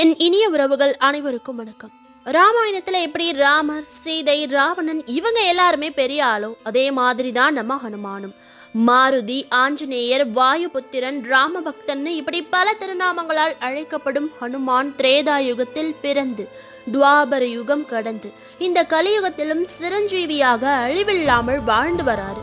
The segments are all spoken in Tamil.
என் இனிய உறவுகள் அனைவருக்கும் வணக்கம். ராமாயணத்துல எப்படி ராமர் சீதை ராவணன் இவங்க எல்லாருமே பெரிய ஆளோ அதே மாதிரி தான் நம்ம ஹனுமானும். மாருதி ஆஞ்சநேயர் வாயுபுத்திரன் ராமபக்தன்னு இப்படி பல திருநாமங்களால் அழைக்கப்படும் ஹனுமான் திரேதா யுகத்தில் பிறந்து துவாபர யுகம் கடந்து இந்த கலியுகத்திலும் சிரஞ்சீவியாக அழிவில்லாமல் வாழ்ந்து வராரு.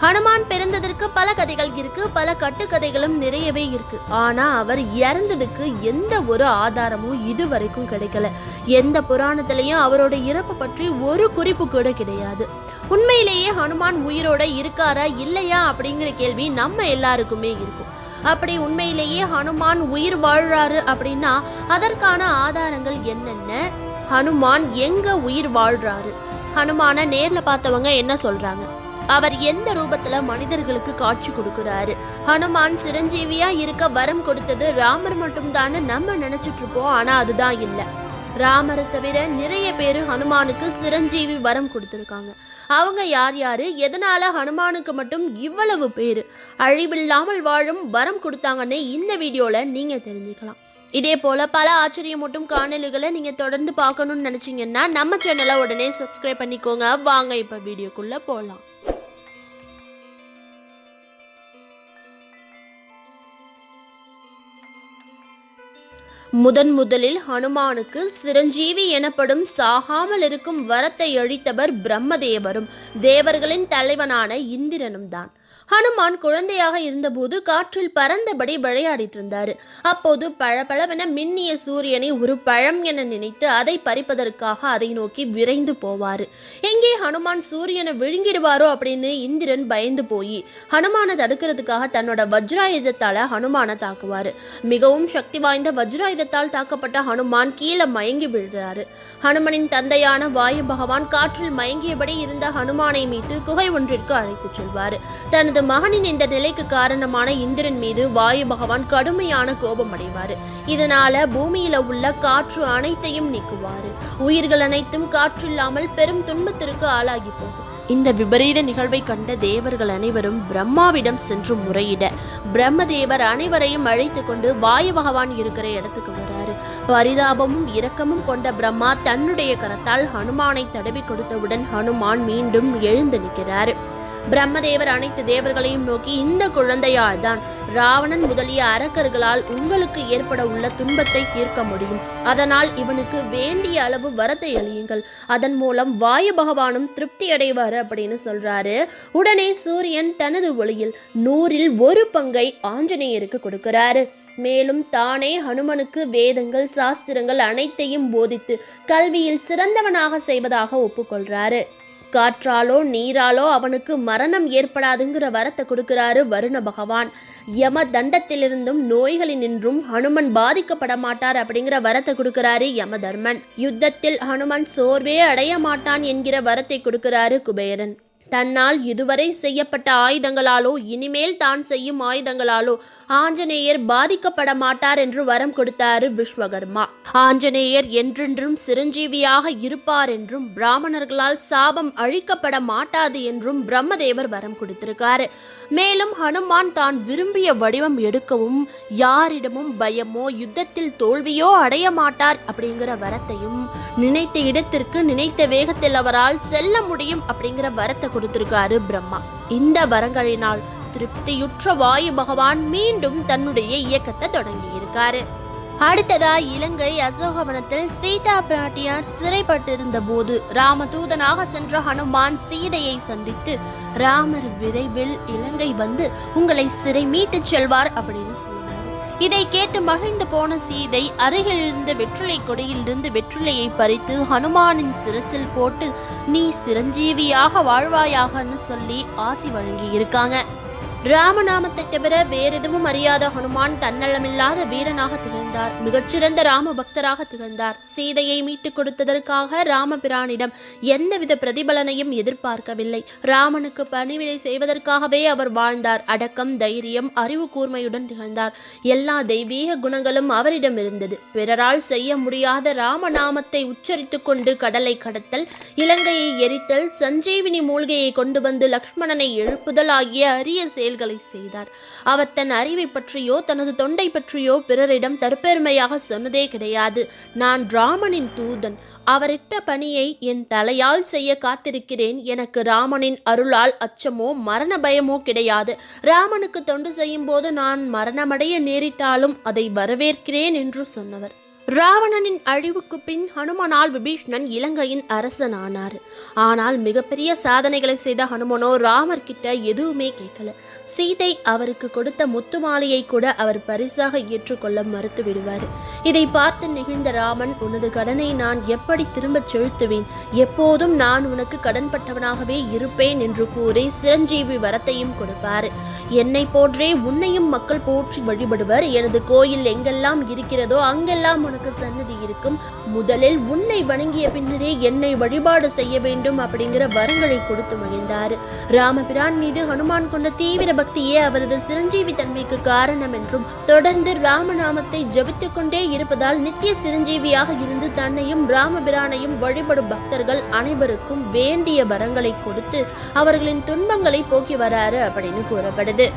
ஹனுமான் பிறந்ததற்கு பல கதைகள் இருக்கு பல கட்டுக்கதைகளும் நிறையவே இருக்கு. ஆனா அவர் இறந்ததுக்கு எந்த ஒரு ஆதாரமும் இதுவரைக்கும் கிடைக்கல. எந்த புராணத்திலையும் அவரோட இறப்பு பற்றி ஒரு குறிப்பு கூட கிடையாது. உண்மையிலேயே ஹனுமான் உயிரோட இருக்காரா இல்லையா அப்படிங்கிற கேள்வி நம்ம எல்லாருக்குமே இருக்கும். அப்படி உண்மையிலேயே ஹனுமான் உயிர் வாழ்றாரு அப்படின்னா அதற்கான ஆதாரங்கள் என்னென்ன? ஹனுமான் எங்க உயிர் வாழ்றாரு? ஹனுமான நேர்ல பார்த்தவங்க என்ன சொல்றாங்க? அவர் எந்த ரூபத்துல மனிதர்களுக்கு காட்சி கொடுக்கிறாரு? ஹனுமான் சிரஞ்சீவியா இருக்க வரம் கொடுத்தது ராமர் மட்டும்தான்னு நம்ம நினைச்சிட்டு இருப்போம் ஆனா அதுதான் இல்ல. ராமரை தவிர நிறைய பேர் ஹனுமானுக்கு சிரஞ்சீவி வரம் கொடுத்துருக்காங்க. அவங்க யார் யாரு? எதனால ஹனுமானுக்கு மட்டும் இவ்வளவு பேர்? அழிவில்லாமல் வாழும் வரம் கொடுத்தாங்கன்னு இந்த வீடியோல நீங்க தெரிஞ்சுக்கலாம். இதே போல பல ஆச்சரியமூட்டும் காணொலிகளை நீங்க தொடர்ந்து பார்க்கணும்னு நினைச்சீங்கன்னா நம்ம சேனலை உடனே சப்ஸ்கிரைப் பண்ணிக்கோங்க. வாங்க இப்போ வீடியோக்குள்ள போகலாம் முதன் முதலில் ஹனுமானுக்கு சிரஞ்சீவி எனப்படும் சாகாமல் இருக்கும் வரத்தை அழித்தவர் பிரம்மதேவரும். தேவர்களின் தலைவனான இந்திரனும் தான் ஹனுமான் குழந்தையாக இருந்தபோது காற்றில் பறந்தபடி விளையாடிட்டு இருந்தார். அப்போது பழபழவென மின்னிய சூரியனை ஒரு பழம் என நினைத்து அதை பறிப்பதற்காக அதை நோக்கி விரைந்து போவார். எங்கே ஹனுமான் சூரியனை விழுங்கிடுவாரோ அப்படின்னு இந்திரன் பயந்து போய் ஹனுமானை தடுக்கிறதுக்காக தன்னோட வஜ்ராயுதத்தால் ஹனுமானை தாக்குவார். மிகவும் சக்தி வாய்ந்த வஜ்ராயுதத்தால் தாக்கப்பட்ட ஹனுமான் கீழே மயங்கி விழுறாரு. ஹனுமனின் தந்தையான வாயு பகவான் காற்றில் மயங்கியபடி இருந்த ஹனுமானை மீட்டு குகை ஒன்றிற்கு அழைத்துச் செல்வார். தனது மகனின் இந்த நிலைக்கு காரணமான இந்திரன் மீது வாயு பகவான் கடுமையான கோபம் அடைவார். இதனால பூமியில உள்ள காற்று அனைத்தையும் நீக்குவார். உயிர்கள் அனைத்தும் காற்றில்லாமல் பெரும் துன்பத்திற்கு ஆளாகி போகும். இந்த விபரீத நிகழ்வை கண்ட தேவர்கள் அனைவரும் பிரம்மாவிடம் சென்று முறையிட பிரம்மதேவர் அனைவரையும் அழைத்து கொண்டு வாயு பகவான் இருக்கிற இடத்துக்கு வராரு. பரிதாபமும் இரக்கமும் கொண்ட பிரம்மா தன்னுடைய கரத்தால் ஹனுமானை தடவி கொடுத்தவுடன் ஹனுமான் மீண்டும் எழுந்து நிற்கிறார். பிரம்மதேவர் அனைத்து தேவர்களையும் நோக்கி இந்த குழந்தையால் தான் ராவணன் முதலிய அரக்கர்களால் உங்களுக்கு ஏற்பட உள்ள துன்பத்தை தீர்க்க முடியும். அதனால் இவனுக்கு வேண்டிய அளவு வரத்தை அழியுங்கள் அதன் மூலம் வாயு பகவானும் திருப்தி அடைவார் அப்படின்னு சொல்றாரு. உடனே சூரியன் தனது ஒளியில் நூறில் ஒரு பங்கை ஆஞ்சநேயருக்கு கொடுக்கிறாரு. மேலும் தானே ஹனுமனுக்கு வேதங்கள் சாஸ்திரங்கள் அனைத்தையும் போதித்து கல்வியில் சிறந்தவனாக செய்வதாக ஒப்புக்கொள்றாரு. காற்றாலோ நீராலோ அவனுக்கு மரணம் ஏற்படாதுங்கிற வரத்தை கொடுக்கிறாரு வருண பகவான். யம தண்டத்திலிருந்தும் நோய்களினின்றும் ஹனுமன் பாதிக்கப்பட மாட்டார் அப்படிங்கிற வரத்தை கொடுக்கிறாரு யம தர்மன் யுத்தத்தில் ஹனுமன் சோர்வே அடைய மாட்டான் என்கிற வரத்தை கொடுக்கிறாரு குபேரன். தன்னால் இதுவரை செய்யப்பட்ட ஆயுதங்களாலோ இனிமேல் தான் செய்யும் ஆயுதங்களாலோ ஆஞ்சநேயர் பாதிக்கப்பட மாட்டார் என்று வரம் கொடுத்தாரு விஸ்வகர்மா. ஆஞ்சநேயர் என்றென்றும் சிரஞ்சீவியாக இருப்பார் என்றும் பிராமணர்களால் சாபம் அழிக்கப்பட மாட்டாது என்றும் பிரம்மதேவர் வரம் கொடுத்திருக்காரு. மேலும் ஹனுமான் தான் விரும்பிய வடிவம் எடுக்கவும் யாரிடமும் பயமோ யுத்தத்தில் தோல்வியோ அடைய மாட்டார் அப்படிங்கிற வரத்தையும் நினைத்த இடத்திற்கு நினைத்த வேகத்தில் அவரால் செல்ல முடியும் அப்படிங்கிற வரத்தை கொடுத்திருக்காரு பிரம்மா. இந்த வரங்களினால் திருப்தியுற்ற வாயு பகவான் மீண்டும் தன்னுடைய இயக்கத்தை தொடங்கி இருக்காரு அடுத்ததா இலங்கை அசோகவனத்தில் சீதா பிராட்டியார் சிறைப்பட்டிருந்த போது ராமதூதனாக சென்ற ஹனுமான் சீதையை சந்தித்து ராமர் விரைவில் இலங்கை வந்து உங்களை சிறை மீட்டுச் செல்வார் அப்படின்னு சொன்னார் இதை கேட்டு மகிழ்ந்து போன சீதை அருகில் இருந்த வெற்றிலை கொடியிலிருந்து வெற்றிலையை பறித்து ஹனுமானின் சிரசில் போட்டு நீ சிரஞ்சீவியாக வாழ்வாயாகன்னு சொல்லி ஆசி வழங்கி இருக்காங்க ராமநாமத்தை தவிர வேறெதுவும் அறியாத ஹனுமான் தன்னலமில்லாத வீரனாக திகழ்ந்தார். மிகச்சிறந்த ராம பக்தராக திகழ்ந்தார். சீதையை மீட்டுக் கொடுத்ததற்காக ராமபிரானிடம் எந்தவித பிரதிபலனையும் எதிர்பார்க்கவில்லை. ராமனுக்கு பணிவிடை செய்வதற்காகவே அவர் வாழ்ந்தார். அடக்கம் தைரியம் அறிவு கூர்மையுடன் திகழ்ந்தார். எல்லா தெய்வீக குணங்களும் அவரிடம் இருந்தது. பிறரால் செய்ய முடியாத ராமநாமத்தை உச்சரித்துக் கொண்டு கடலை கடத்தல் இலங்கையை எரித்தல் சஞ்சீவினி மூலிகையை கொண்டு வந்து லக்ஷ்மணனை எழுப்புதல் ஆகிய அரிய செயல்களை செய்தார். அவர் தன் அறிவை பற்றியோ தனது தொண்டை பற்றியோ பிறரிடம் தற்பெருமையாக சொன்னதே கிடையாது. நான் ராமனின் தூதன். அவரிட்ட பணியை என் தலையால் செய்ய காத்திருக்கிறேன். எனக்கு ராமனின் அருளால் அச்சமோ மரண பயமோ கிடையாது. ராமனுக்கு தொண்டு செய்யும் போது நான் மரணமடைய நேரிட்டாலும் அதை வரவேற்கிறேன் என்று சொன்னவர். ராவணனின் அழிவுக்கு பின் ஹனுமனால் விபீஷ்ணன் இலங்கையின் அரசனானார். ஆனால் மிகப்பெரிய சாதனைகளை செய்த ஹனுமனோ ராமர் கிட்ட எதுவுமே கேட்கல. சீதை அவருக்கு கொடுத்த முத்து மாலையை கூட அவர் பரிசாக ஏற்றுக்கொள்ள மறுத்து விடுவார். இதை பார்த்து நெகிழ்ந்த ராமன் உனது கடனை நான் எப்படி திரும்பச் செலுத்துவேன்? எப்போதும் நான் உனக்கு கடன்பட்டவனாகவே இருப்பேன் என்று கூறி சிரஞ்சீவி வரத்தையும் கொடுப்பார். என்னை போன்றே உன்னையும் மக்கள் போற்றி வழிபடுவர். எனது கோயில் எங்கெல்லாம் இருக்கிறதோ அங்கெல்லாம் உனக்கு சன்னதி இருக்கும். முதலில் உன்னை வணங்கிய பின்னரே என்னை வழிபாடு செய்ய வேண்டும் அப்படிங்கிற வரங்களை கொடுத்து மகிழ்ந்தார். ராமபிரான் மீது ஹனுமான் கொண்ட தீவிர பக்தியே அவரது சிரஞ்சீவி தன்மைக்கு காரணம் என்றும் தொடர்ந்து ராமநாமத்தை ஜபித்துக் கொண்டே இருப்பதால் நித்திய சிரஞ்சீவியாக இருந்து தன்னையும் ராமபிரானையும் வழிபடும் பக்தர்கள் அனைவருக்கும் வேண்டிய வரங்களை கொடுத்து அவர்களின் துன்பங்களை போக்கி வராரு அப்படின்னு கூறப்படுது.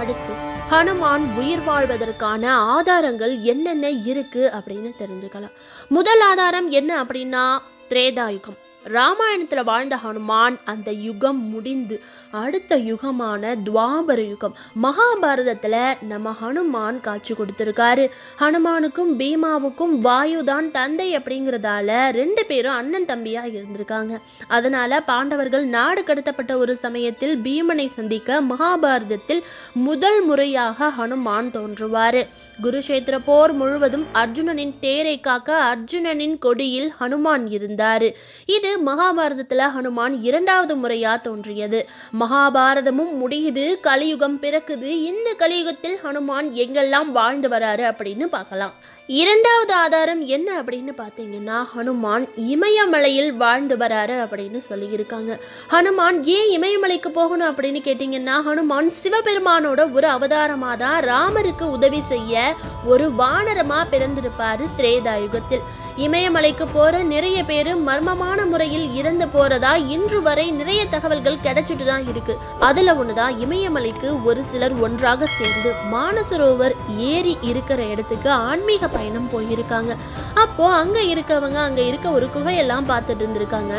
அடுத்து ஹனுமான் உயிர் வாழ்வதற்கான ஆதாரங்கள் என்னென்ன இருக்கு அப்படின்னு தெரிஞ்சுக்கலாம். முதல் ஆதாரம் என்ன அப்படின்னா திரேதாயுகம். ராமாயணத்தில் வாழ்ந்த ஹனுமான் அந்த யுகம் முடிந்து அடுத்த யுகமான துவாபர யுகம் மகாபாரதத்தில் நம்ம ஹனுமான் காட்சி கொடுத்துருக்காரு. ஹனுமானுக்கும் பீமாவுக்கும் வாயு தான் தந்தை அப்படிங்கிறதால ரெண்டு பேரும் அண்ணன் தம்பியாக இருந்திருக்காங்க. அதனால் பாண்டவர்கள் நாடு கடத்தப்பட்ட ஒரு சமயத்தில் பீமனை சந்திக்க மகாபாரதத்தில் முதல் முறையாக ஹனுமான் தோன்றுவார். குருஷேத்திர போர் முழுவதும் அர்ஜுனனின் தேரை காக்க அர்ஜுனனின் கொடியில் ஹனுமான் இருந்தார். இது மகாபாரதத்தில் ஹனுமான் இரண்டாவது முறையா தோன்றியது. மகாபாரதமும் முடியுது கலியுகம் பிறக்குது. இந்த கலியுகத்தில் ஹனுமான் எங்கெல்லாம் வாழ்ந்து வராரு அப்படின்னு பார்க்கலாம். இரண்டாவது ஆதாரம் என்ன அப்படின்னு பார்த்தீங்கன்னா ஹனுமான் இமயமலையில் வாழ்ந்து வராரு அப்படின்னு சொல்லியிருக்காங்க. ஹனுமான் ஏன் இமயமலைக்கு போகணும் அப்படின்னு கேட்டிங்கன்னா ஹனுமான் சிவபெருமானோட ஒரு அவதாரமாக தான் ராமருக்கு உதவி செய்ய ஒரு வானரமாக பிறந்திருப்பார் திரேதாயுகத்தில். இமயமலைக்கு போகிற நிறைய பேர் மர்மமான முறையில் இறந்து போகிறதா இன்று வரை நிறைய தகவல்கள் கிடைச்சிட்டு தான் இருக்குது அதில் ஒன்று தான் இமயமலைக்கு ஒரு சிலர் ஒன்றாக சேர்ந்து மானசரோவர் ஏரி இருக்கிற இடத்துக்கு ஆன்மீக பயணம் போயிருக்காங்க. அப்போ அங்க இருக்கவங்க அங்க இருக்க ஒரு குகையெல்லாம் பார்த்துட்டு இருந்திருக்காங்க.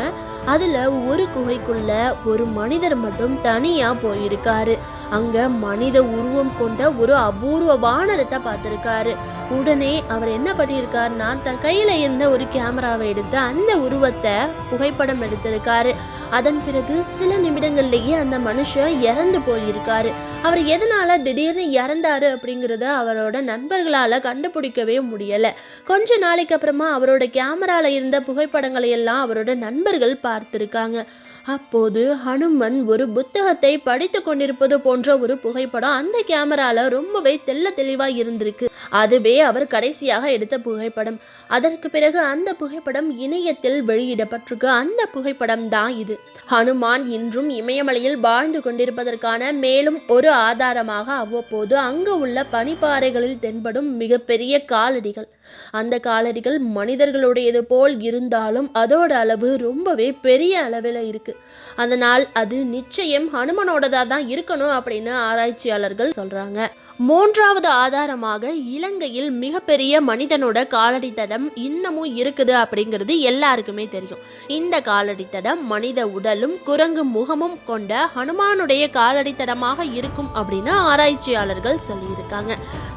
அதுல ஒரு குகைக்குள்ள ஒரு மனிதர் மட்டும் தனியா போயிருக்காரு. அங்க மனித உருவம் கொண்ட ஒரு அபூர்வ வானரத்தை பார்த்துருக்காரு. உடனே அவர் என்ன பண்ணியிருக்காருன்னா தன் கையில் இருந்த ஒரு கேமராவை எடுத்து அந்த உருவத்தை புகைப்படம் எடுத்திருக்காரு. அதன் பிறகு சில நிமிடங்கள்லேயே அந்த மனுஷன் இறந்து போயிருக்காரு. அவர் எதனால திடீர்னு இறந்தாரு அப்படிங்கிறத அவரோட நண்பர்களால் கண்டுபிடிக்கவே முடியலை. கொஞ்ச நாளைக்கு அப்புறமா அவரோட கேமராவில் இருந்த புகைப்படங்களை எல்லாம் அவரோட நண்பர்கள் பார்த்துருக்காங்க. அப்போது ஹனுமன் ஒரு புத்தகத்தை படித்து கொண்டிருப்பது போன்ற ஒரு புகைப்படம் அந்த கேமராவில் ரொம்பவே தெள்ள தெளிவாக இருந்திருக்கு. அதுவே அவர் கடைசியாக எடுத்த புகைப்படம். அதற்கு பிறகு அந்த புகைப்படம் இணையத்தில் வெளியிடப்பட்டிருக்கு. அந்த புகைப்படம் தான் இது. ஹனுமான் இன்றும் இமயமலையில் வாழ்ந்து கொண்டிருப்பதற்கான மேலும் ஒரு ஆதாரமாக அவ்வப்போது அங்கு உள்ள பனிப்பாறைகளில் தென்படும் மிகப்பெரிய காலடிகள். அந்த காலடிகள் மனிதர்களுடையது போல் இருந்தாலும் அதோட அளவு ரொம்பவே பெரிய அளவில் இருக்கு. அதனால் அது நிச்சயம் ஹனுமனோடதா தான் இருக்கணும் அப்படின்னு ஆராய்ச்சியாளர்கள் சொல்றாங்க. மூன்றாவது ஆதாரமாக இலங்கையில் மிகப்பெரிய மனிதனோட காலடி தடம் இன்னமும் இருக்குது அப்படிங்கிறது எல்லாருக்குமே தெரியும். இந்த காலடி தடம் மனித உடலும் குரங்கு முகமும் கொண்ட ஹனுமானுடைய காலடி தடமாக இருக்கும் அப்படின்னு ஆராய்ச்சியாளர்கள் சொல்லியிருக்காங்க.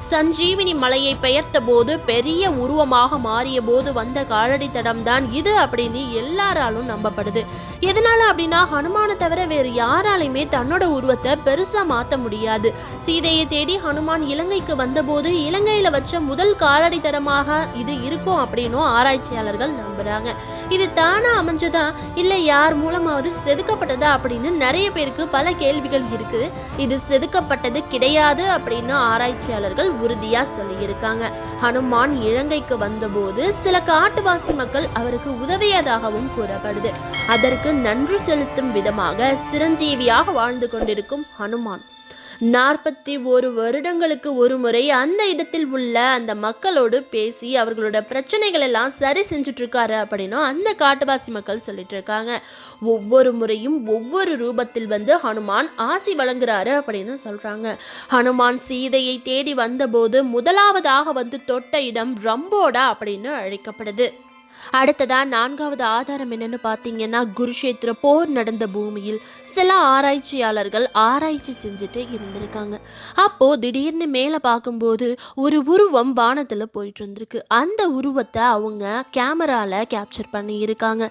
சஞ்சீவினி மலையை பெயர்த்த போது பெரிய உருவமாக மாறிய போது வந்த காலடி தடம் தான் இது அப்படின்னு எல்லாராலும் நம்பப்படுது. எதனால அப்படின்னா ஹனுமானை தவிர வேறு யாராலையுமே தன்னோட உருவத்தை பெருசா மாற்ற முடியாது. சீதையை தேடி ஹனுமான் இலங்கைக்கு வந்தபோது இலங்கையில் வச்ச முதல் காலடி தரமாக இது இருக்கும் அப்படின்னும் ஆராய்ச்சியாளர்கள் நம்புகிறாங்க இது தானாக அமைஞ்சதா? இல்லை யார் மூலமாவது செதுக்கப்பட்டதா அப்படின்னு நிறைய பேருக்கு பல கேள்விகள் இருக்குது இது செதுக்கப்பட்டது கிடையாது அப்படின்னு ஆராய்ச்சியாளர்கள் உறுதியாக சொல்லியிருக்காங்க. ஹனுமான் இலங்கைக்கு வந்தபோது சில காட்டுவாசி மக்கள் அவருக்கு உதவியதாகவும் கூறப்படுது. அதற்கு நன்றி செலுத்தும் விதமாக சிரஞ்சீவியாக வாழ்ந்து கொண்டிருக்கும் ஹனுமான். நாற்பத்தி ஒரு வருடங்களுக்கு ஒரு முறை அந்த இடத்தில் உள்ள அந்த மக்களோடு பேசி அவர்களோட பிரச்சனைகள் எல்லாம் சரி செஞ்சுட்டு இருக்காரு அப்படின்னும் அந்த காட்டுவாசி மக்கள் சொல்லிட்டு இருக்காங்க ஒவ்வொரு முறையும் ஒவ்வொரு ரூபத்தில் வந்து ஹனுமான் ஆசி வழங்குறாரு அப்படின்னு சொல்றாங்க. ஹனுமான் சீதையை தேடி வந்தபோது முதலாவதாக வந்து தொட்ட இடம் ரம்போடா அப்படின்னு அழைக்கப்படுது. அடுத்ததா நான்காவது ஆதாரம் என்னன்னு பார்த்தீங்கன்னா குருஷேத்திர போர் நடந்த பூமியில் சில ஆராய்ச்சியாளர்கள் ஆராய்ச்சி செஞ்சுட்டு இருந்திருக்காங்க. அப்போ திடீர்னு மேலே பார்க்கும்போது ஒரு உருவம் வானத்தில் போயிட்டு இருந்திருக்கு. அந்த உருவத்தை அவங்க கேமரால கேப்சர் பண்ணி இருக்காங்க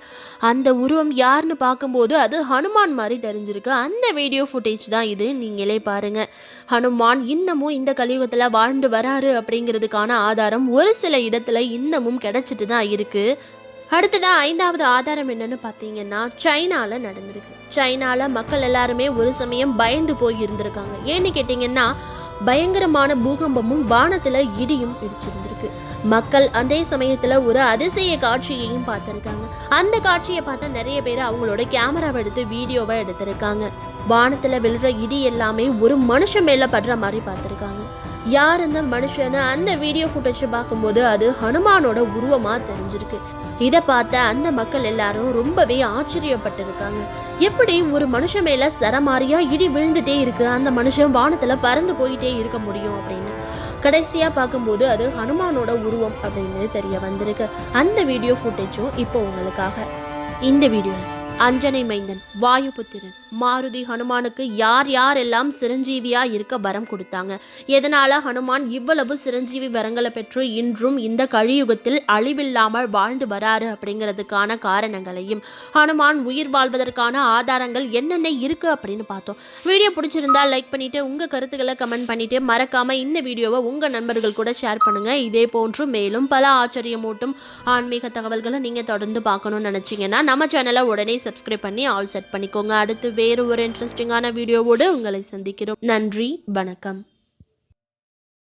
அந்த உருவம் யாருன்னு பார்க்கும்போது அது ஹனுமான் மாதிரி தெரிஞ்சிருக்கு. அந்த வீடியோ ஃபுட்டேஜ் தான் இது. நீங்களே பாருங்க. ஹனுமான் இன்னமும் இந்த கலியுகத்தில் வாழ்ந்து வராரு அப்படிங்கிறதுக்கான ஆதாரம் ஒரு சில இடத்துல இன்னமும் கிடைச்சிட்டு தான் இருக்குது அடுத்ததாக ஐந்தாவது ஆதாரம் என்னன்னு பார்த்தீங்கன்னா சைனாவில் நடந்திருக்கு. சைனாவில் மக்கள் எல்லாருமே ஒரு சமயம் பயந்து போய் இருந்திருக்காங்க. ஏன்னு கேட்டிங்கன்னா பயங்கரமான பூகம்பமும் வானத்தில் இடியும் இடிச்சிருந்திருக்கு. மக்கள் அதே சமயத்தில் ஒரு அதிசய காட்சியையும் பார்த்துருக்காங்க. அந்த காட்சியை பார்த்தா நிறைய பேர் அவங்களோட கேமராவை எடுத்து வீடியோவை எடுத்திருக்காங்க. வானத்தில் விழுற இடி எல்லாமே ஒரு மனுஷன் மேலே படுற மாதிரி பார்த்துருக்காங்க. யார் இந்த மனுஷன்னு அந்த வீடியோ ஃபுட்டேஜை பார்க்கும்போது அது ஹனுமானோட உருவமாக தெரிஞ்சிருக்கு. இதை பார்த்த அந்த மக்கள் எல்லாரும் ரொம்பவே ஆச்சரியப்பட்டிருக்காங்க. எப்படி ஒரு மனுஷன் மேலே சரமாரியாக இடி விழுந்துட்டே இருக்கு அந்த மனுஷன் வானத்தில் பறந்து போயிட்டே இருக்க முடியும் அப்படின்னு. கடைசியாக பார்க்கும்போது அது ஹனுமானோட உருவம் அப்படின்னு தெரிய வந்திருக்கு. அந்த வீடியோ ஃபுட்டேஜும் இப்போ உங்களுக்காக. இந்த வீடியோவில் அஞ்சனை மைந்தன் வாயுபுத்திரன். மாருதி ஹனுமானுக்கு யார் யாரெல்லாம் சிரஞ்சீவியா இருக்க வரம் கொடுத்தாங்க? எதனால ஹனுமான் இவ்வளவு சிரஞ்சீவி வரங்களை பெற்று இன்றும் இந்த கழியுகத்தில் அழிவில்லாமல் வாழ்ந்து வராரு அப்படிங்கிறதுக்கான காரணங்களையும் ஹனுமான் உயிர் வாழ்வதற்கான ஆதாரங்கள் என்னென்ன இருக்கு அப்படின்னு பார்த்தோம். வீடியோ பிடிச்சிருந்தா லைக் பண்ணிட்டு உங்க கருத்துக்களை கமெண்ட் பண்ணிட்டு மறக்காம இந்த வீடியோவை உங்க நண்பர்கள் கூட ஷேர் பண்ணுங்க. இதே போன்று மேலும் பல ஆச்சரியமூட்டும் ஆன்மீக தகவல்களை நீங்க தொடர்ந்து பார்க்கணும்னு நினைச்சீங்கன்னா நம்ம சேனலை உடனே சப்ஸ்கிரைப் பண்ணி ஆல் செட் பண்ணிக்கோங்க. அடுத்து வேறு ஒரு இன்ட்ரெஸ்டிங்கான வீடியோவோடு உங்களை சந்திக்கிறோம். நன்றி வணக்கம்.